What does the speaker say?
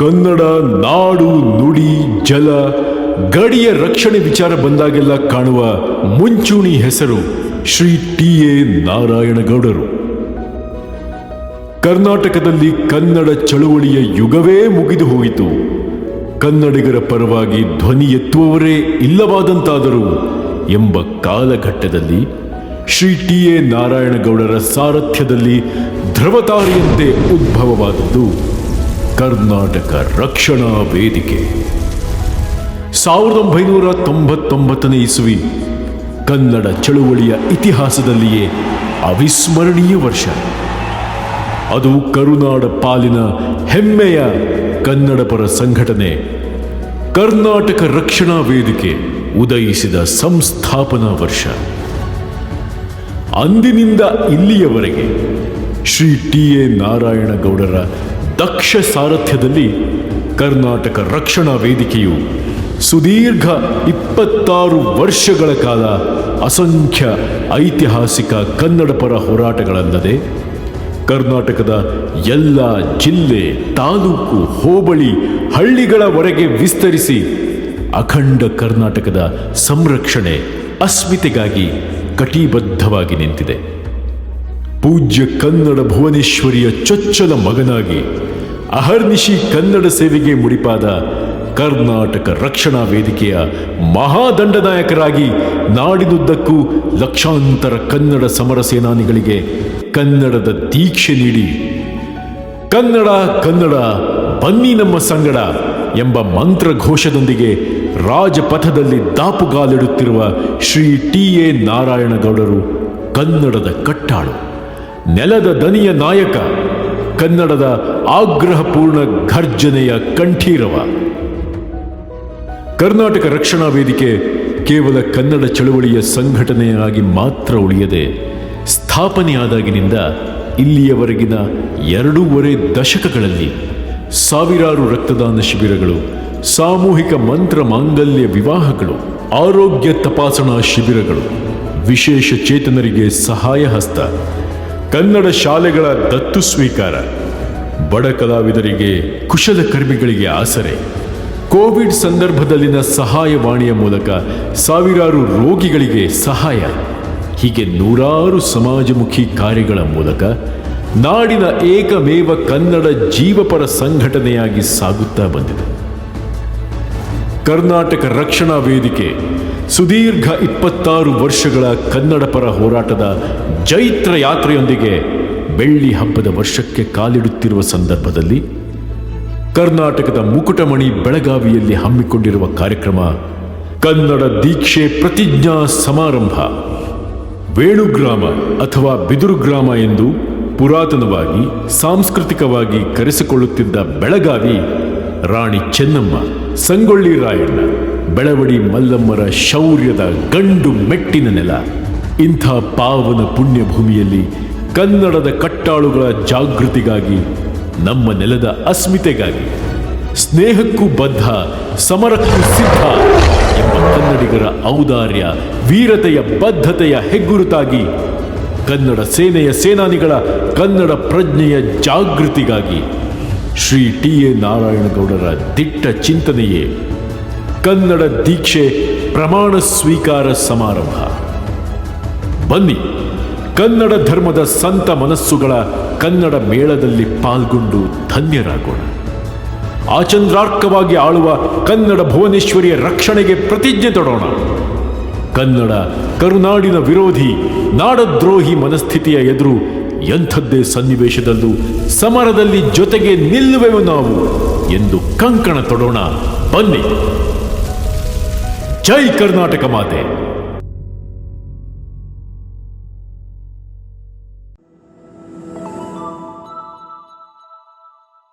ಕನ್ನಡ ನಾಡು ನುಡಿ ಜಲ ಗಡಿಯ ರಕ್ಷಣೆ ವಿಚಾರ ಬಂದಾಗೆಲ್ಲ ಕಾಣುವ ಮುಂಚೂಣಿ ಹೆಸರು ಶ್ರೀ ಟಿ ಎ ನಾರಾಯಣಗೌಡರು. ಕರ್ನಾಟಕದಲ್ಲಿ ಕನ್ನಡ ಚಳುವಳಿಯ ಯುಗವೇ ಮುಗಿದು ಹೋಯಿತು. ಕನ್ನಡಿಗರ ಪರವಾಗಿ ಧ್ವನಿ ಎತ್ತುವವರೇ ಇಲ್ಲವಾದಂತಾದರು ಎಂಬ ಕಾಲಘಟ್ಟದಲ್ಲಿ ಶ್ರೀ ಟಿ ಎ ನಾರಾಯಣಗೌಡರ ಸಾರಥ್ಯದಲ್ಲಿ ಧ್ರುವತಾರಿಯಂತೆ ಉದ್ಭವವಾದದ್ದು ಕರ್ನಾಟಕ ರಕ್ಷಣಾ ವೇದಿಕೆ. ಸಾವಿರದ ಒಂಬೈನೂರ ತೊಂಬತ್ತೊಂಬತ್ತನೇ ಇಸುವಿ, ಕನ್ನಡ ಚಳುವಳಿಯ ಇತಿಹಾಸದಲ್ಲಿಯೇ ಅವಿಸ್ಮರಣೀಯ ವರ್ಷ. ಅದು ಕರುನಾಡ ಪಾಲಿನ ಹೆಮ್ಮೆಯ ಕನ್ನಡ ಪರ ಸಂಘಟನೆ, ಕರ್ನಾಟಕ ರಕ್ಷಣಾ ವೇದಿಕೆ ಉದಯಿಸಿದ ಸಂಸ್ಥಾಪನಾ ವರ್ಷ. ಅಂದಿನಿಂದ ಇಲ್ಲಿಯವರೆಗೆ ಶ್ರೀ ಟಿ ಎ ನಾರಾಯಣಗೌಡರ ದಕ್ಷ ಸಾರಥ್ಯದಲ್ಲಿ ಕರ್ನಾಟಕ ರಕ್ಷಣಾ ವೇದಿಕೆಯು ಸುದೀರ್ಘ ಇಪ್ಪತ್ತಾರು ವರ್ಷಗಳ ಕಾಲ ಅಸಂಖ್ಯ ಐತಿಹಾಸಿಕ ಕನ್ನಡ ಪರ ಹೋರಾಟಗಳಲ್ಲದೆ ಕರ್ನಾಟಕದ ಎಲ್ಲ ಜಿಲ್ಲೆ, ತಾಲೂಕು, ಹೋಬಳಿ ಹಳ್ಳಿಗಳವರೆಗೆ ವಿಸ್ತರಿಸಿ ಅಖಂಡ ಕರ್ನಾಟಕದ ಸಂರಕ್ಷಣೆ ಅಸ್ಮಿತೆಗಾಗಿ ಕಟಿಬದ್ಧವಾಗಿ ನಿಂತಿದೆ. ಪೂಜ್ಯ ಕನ್ನಡ ಭುವನೇಶ್ವರಿಯ ಚೊಚ್ಚಲ ಮಗನಾಗಿ ಅಹರ್ನಿಶಿ ಕನ್ನಡ ಸೇವೆಗೆ ಮುಡಿಪಾದ ಕರ್ನಾಟಕ ರಕ್ಷಣಾ ವೇದಿಕೆಯ ಮಹಾದಂಡನಾಯಕರಾಗಿ ನಾಡಿನುದ್ದಕ್ಕೂ ಲಕ್ಷಾಂತರ ಕನ್ನಡ ಸಮರ ಸೇನಾನಿಗಳಿಗೆ ಕನ್ನಡದ ದೀಕ್ಷೆ ನೀಡಿ, ಕನ್ನಡ ಕನ್ನಡ, ಬನ್ನಿ ನಮ್ಮ ಸಂಗಡ ಎಂಬ ಮಂತ್ರ ಘೋಷದೊಂದಿಗೆ ರಾಜಪಥದಲ್ಲಿ ದಾಪುಗಾಲಿಡುತ್ತಿರುವ ಶ್ರೀ ಟಿ ಎ ನಾರಾಯಣಗೌಡರು ಕನ್ನಡದ ಕಟ್ಟಾಳು. ನೆಲದ ದನಿಯ ನಾಯಕ, ಕನ್ನಡದ ಆಗ್ರಹಪೂರ್ಣ ಘರ್ಜನೆಯ ಕಂಠೀರವ. ಕರ್ನಾಟಕ ರಕ್ಷಣಾ ವೇದಿಕೆ ಕೇವಲ ಕನ್ನಡ ಚಳುವಳಿಯ ಸಂಘಟನೆಯಾಗಿ ಮಾತ್ರ ಉಳಿಯದೆ, ಸ್ಥಾಪನೆಯಾದಾಗಿನಿಂದ ಇಲ್ಲಿಯವರೆಗಿನ ಎರಡೂವರೆ ದಶಕಗಳಲ್ಲಿ ಸಾವಿರಾರು ರಕ್ತದಾನ ಶಿಬಿರಗಳು, ಸಾಮೂಹಿಕ ಮಂತ್ರ ಮಾಂಗಲ್ಯ ವಿವಾಹಗಳು, ಆರೋಗ್ಯ ತಪಾಸಣಾ ಶಿಬಿರಗಳು, ವಿಶೇಷ ಚೇತನರಿಗೆ ಸಹಾಯ ಹಸ್ತ ಕನ್ನಡ ಶಾಲೆಗಳ ದತ್ತು ಸ್ವೀಕಾರ. ಬಡ ಕಲಾವಿದರಿಗೆ ಕುಶಲಕರ್ಮಿಗಳಿಗೆ ಆಸರೆ. ಕೋವಿಡ್ ಸಂದರ್ಭದಲ್ಲಿನ ಸಹಾಯವಾಣಿಯ ಮೂಲಕ ಸಾವಿರಾರು ರೋಗಿಗಳಿಗೆ ಸಹಾಯ. ಹೀಗೆ ನೂರಾರು ಸಮಾಜಮುಖಿ ಕಾರ್ಯಗಳ ಮೂಲಕ ನಾಡಿನ ಏಕಮೇವ ಕನ್ನಡ ಜೀವಪರ ಸಂಘಟನೆಯಾಗಿ ಸಾಗುತ್ತಾ ಬಂದಿದೆ. ಕರ್ನಾಟಕ ರಕ್ಷಣಾ ವೇದಿಕೆ ಸುದೀರ್ಘ ಇಪ್ಪತ್ತಾರು ವರ್ಷಗಳ ಕನ್ನಡ ಪರ ಹೋರಾಟದ ಜೈತ್ರ ಯಾತ್ರೆಯೊಂದಿಗೆ ಬೆಳ್ಳಿ ಹಬ್ಬದ ವರ್ಷಕ್ಕೆ ಕಾಲಿಡುತ್ತಿರುವ ಸಂದರ್ಭದಲ್ಲಿ ಕರ್ನಾಟಕದ ಮುಕುಟಮಣಿ ಬೆಳಗಾವಿಯಲ್ಲಿ ಹಮ್ಮಿಕೊಂಡಿರುವ ಕಾರ್ಯಕ್ರಮ ಕನ್ನಡ ದೀಕ್ಷೆ ಪ್ರತಿಜ್ಞಾ ಸಮಾರಂಭ. ವೇಣುಗ್ರಾಮ ಅಥವಾ ಬಿದುರುಗ್ರಾಮ ಎಂದು ಪುರಾತನವಾಗಿ ಸಾಂಸ್ಕೃತಿಕವಾಗಿ ಕರೆಸಿಕೊಳ್ಳುತ್ತಿದ್ದ ಬೆಳಗಾವಿ ರಾಣಿ ಚೆನ್ನಮ್ಮ, ಸಂಗೊಳ್ಳಿ ರಾಯಣ್ಣ ಬೆಳವಡಿ ಮಲ್ಲಮ್ಮರ ಶೌರ್ಯದ ಗಂಡು ಮೆಟ್ಟಿನ ನೆಲ. ಇಂಥ ಪಾವನ ಪುಣ್ಯ ಭೂಮಿಯಲ್ಲಿ ಕನ್ನಡದ ಕಟ್ಟಾಳುಗಳ ಜಾಗೃತಿಗಾಗಿ, ನಮ್ಮ ನೆಲದ ಅಸ್ಮಿತೆಗಾಗಿ, ಸ್ನೇಹಕ್ಕೂ ಬದ್ಧ, ಸಮರಕ್ಕೂ ಸಿದ್ಧ ಎಂಬ ಕನ್ನಡಿಗರ ಔದಾರ್ಯ, ವೀರತೆಯ ಬದ್ಧತೆಯ ಹೆಗ್ಗುರುತಾಗಿ, ಕನ್ನಡ ಸೇನೆಯ ಸೇನಾನಿಗಳ ಕನ್ನಡ ಪ್ರಜ್ಞೆಯ ಜಾಗೃತಿಗಾಗಿ ಶ್ರೀ ಟಿ ಎ ನಾರಾಯಣಗೌಡರ ದಿಟ್ಟ ಚಿಂತನೆಯೇ ಕನ್ನಡ ದೀಕ್ಷೆ ಪ್ರಮಾಣ ಸ್ವೀಕಾರ ಸಮಾರಂಭ. ಬನ್ನಿ, ಕನ್ನಡ ಧರ್ಮದ ಸಂತ ಮನಸ್ಸುಗಳ ಕನ್ನಡ ಮೇಳದಲ್ಲಿ ಪಾಲ್ಗೊಂಡು ಧನ್ಯರಾಗೋಣ. ಆಚಂದ್ರಾರ್ಕವಾಗಿ ಆಳುವ ಕನ್ನಡ ಭುವನೇಶ್ವರಿಯ ರಕ್ಷಣೆಗೆ ಪ್ರತಿಜ್ಞೆ ತೊಡೋಣ. ಕನ್ನಡ ಕರುನಾಡಿನ ವಿರೋಧಿ, ನಾಡದ್ರೋಹಿ ಮನಸ್ಥಿತಿಯ ಎದುರು ಎಂಥದ್ದೇ ಸನ್ನಿವೇಶದಲ್ಲೂ ಸಮರದಲ್ಲಿ ಜೊತೆಗೆ ನಿಲ್ಲುವೆವು ನಾವು ಎಂದು ಕಂಕಣ ತೊಡೋಣ. ಬನ್ನಿ. जय कर्नाटक माते।